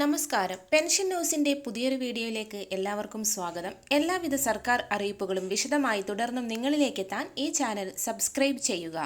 നമസ്കാരം. പെൻഷൻ ന്യൂസിന്റെ പുതിയൊരു വീഡിയോയിലേക്ക് എല്ലാവർക്കും സ്വാഗതം. എല്ലാവിധ സർക്കാർ അറിയിപ്പുകളും വിശദമായി തുടർന്നും നിങ്ങളിലേക്ക് എത്താൻ ഈ ചാനൽ സബ്സ്ക്രൈബ് ചെയ്യുക.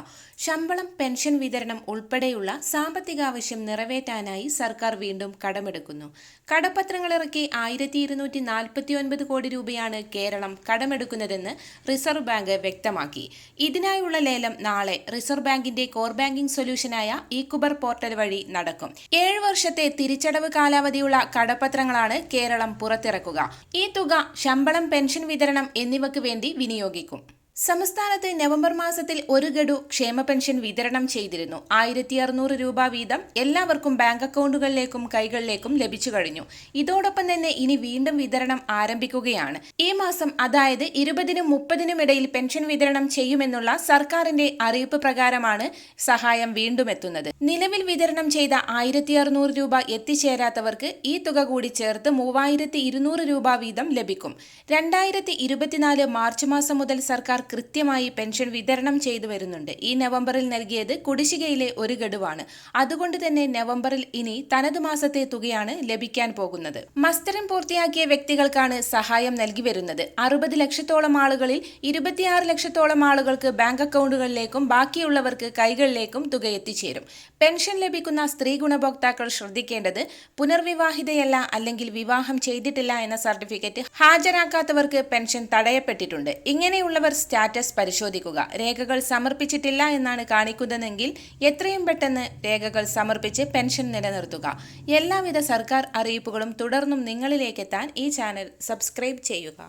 ശമ്പളം പെൻഷൻ വിതരണം ഉൾപ്പെടെയുള്ള സാമ്പത്തിക ആവശ്യം നിറവേറ്റാനായി സർക്കാർ വീണ്ടും കടമെടുക്കുന്നു. കടപ്പത്രങ്ങൾ ഇറക്കി ആയിരത്തി ഇരുന്നൂറ്റി നാൽപ്പത്തി ഒൻപത് കോടി രൂപയാണ് കേരളം കടമെടുക്കുന്നതെന്ന് റിസർവ് ബാങ്ക് വ്യക്തമാക്കി. ഇതിനായുള്ള ലേലം നാളെ റിസർവ് ബാങ്കിന്റെ കോർ ബാങ്കിംഗ് സൊല്യൂഷനായ ഇക്കുബർ പോർട്ടൽ വഴി നടക്കും. ഏഴ് വർഷത്തെ തിരിച്ചടവ് കാലാവധിയുള്ള കടപ്പത്രങ്ങളാണ് കേരളം പുറത്തിറക്കുക. ഈ തുക ശമ്പളം പെൻഷൻ വിതരണം എന്നിവയ്ക്ക് വേണ്ടി വിനിയോഗിക്കും. സംസ്ഥാനത്ത് നവംബർ മാസത്തിൽ ഒരു ഗഡു ക്ഷേമ പെൻഷൻ വിതരണം ചെയ്തിരുന്നു. ആയിരത്തി അറുന്നൂറ് രൂപ വീതം എല്ലാവർക്കും ബാങ്ക് അക്കൗണ്ടുകളിലേക്കും കൈകളിലേക്കും ലഭിച്ചു കഴിഞ്ഞു. ഇതോടൊപ്പം തന്നെ ഇനി വീണ്ടും വിതരണം ആരംഭിക്കുകയാണ്. ഈ മാസം അതായത് ഇരുപതിനും മുപ്പതിനും ഇടയിൽ പെൻഷൻ വിതരണം ചെയ്യുമെന്നുള്ള സർക്കാരിന്റെ അറിയിപ്പ് പ്രകാരമാണ് സഹായം വീണ്ടും എത്തുന്നത് നിലവിൽ വിതരണം ചെയ്ത ആയിരത്തി അറുന്നൂറ് രൂപ എത്തിച്ചേരാത്തവർക്ക് ഈ തുക കൂടി ചേർത്ത് മൂവായിരത്തി ഇരുന്നൂറ് രൂപ വീതം ലഭിക്കും. രണ്ടായിരത്തി ഇരുപത്തിനാല് മാർച്ച് മാസം മുതൽ സർക്കാർ കൃത്യമായി പെൻഷൻ വിതരണം ചെയ്തു വരുന്നുണ്ട്. ഈ നവംബറിൽ നൽകിയത് കുടിശ്ശികയിലെ ഒരു ഗഡുവാണ്. അതുകൊണ്ട് തന്നെ നവംബറിൽ ഇനി തനത് മാസത്തെ തുകയാണ് ലഭിക്കാൻ പോകുന്നത്. മസ്തരം പൂർത്തിയാക്കിയ വ്യക്തികൾക്കാണ് സഹായം നൽകി വരുന്നത്. അറുപത് ലക്ഷത്തോളം ആളുകളിൽ ഇരുപത്തിയാറ് ലക്ഷത്തോളം ആളുകൾക്ക് ബാങ്ക് അക്കൗണ്ടുകളിലേക്കും ബാക്കിയുള്ളവർക്ക് കൈകളിലേക്കും തുക എത്തിച്ചേരും. പെൻഷൻ ലഭിക്കുന്ന സ്ത്രീ ഗുണഭോക്താക്കൾ ശ്രദ്ധിക്കേണ്ടത് പുനർവിവാഹിതയല്ല അല്ലെങ്കിൽ വിവാഹം ചെയ്തിട്ടില്ല എന്ന സർട്ടിഫിക്കറ്റ് ഹാജരാക്കാത്തവർക്ക് പെൻഷൻ തടയപ്പെട്ടിട്ടുണ്ട്. ഇങ്ങനെയുള്ളവർ സ്റ്റാറ്റസ് പരിശോധിക്കുക. രേഖകൾ സമർപ്പിച്ചിട്ടില്ല എന്നാണ് കാണിക്കുന്നതെങ്കിൽ എത്രയും പെട്ടെന്ന് രേഖകൾ സമർപ്പിച്ച് പെൻഷൻ നിലനിർത്തുക. എല്ലാവിധ സർക്കാർ അറിയിപ്പുകളും തുടർന്നും നിങ്ങളിലേക്കെത്താൻ ഈ ചാനൽ സബ്സ്ക്രൈബ് ചെയ്യുക.